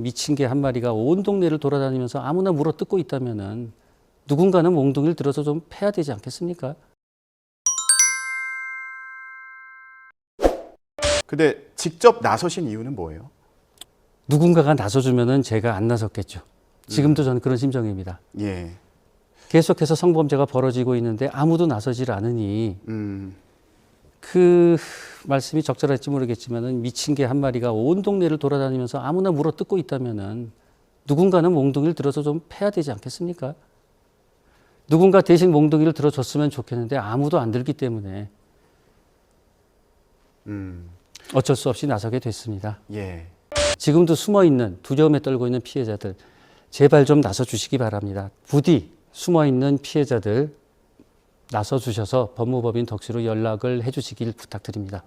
미친 개 한 마리가 온 동네를 돌아다니면서 아무나 물어 뜯고 있다면은 누군가는 몽둥이를 들어서 좀 패야 되지 않겠습니까? 근데 직접 나서신 이유는 뭐예요? 누군가가 나서주면은 제가 안 나섰겠죠. 지금도 저는 그런 심정입니다. 예. 계속해서 성범죄가 벌어지고 있는데 아무도 나서질 않으니 음. 그 말씀이 적절할지 모르겠지만은 미친 개 한 마리가 온 동네를 돌아다니면서 아무나 물어 뜯고 있다면은 누군가는 몽둥이를 들어서 좀 패야 되지 않겠습니까? 누군가 대신 몽둥이를 들어줬으면 좋겠는데 아무도 안 들기 때문에 음. 어쩔 수 없이 나서게 됐습니다. 예. 지금도 숨어 있는 두려움에 떨고 있는 피해자들 제발 좀 나서 주시기 바랍니다. 부디 숨어 있는 피해자들 나서 주셔서 법무법인 덕시로 연락을 해 주시길 부탁드립니다.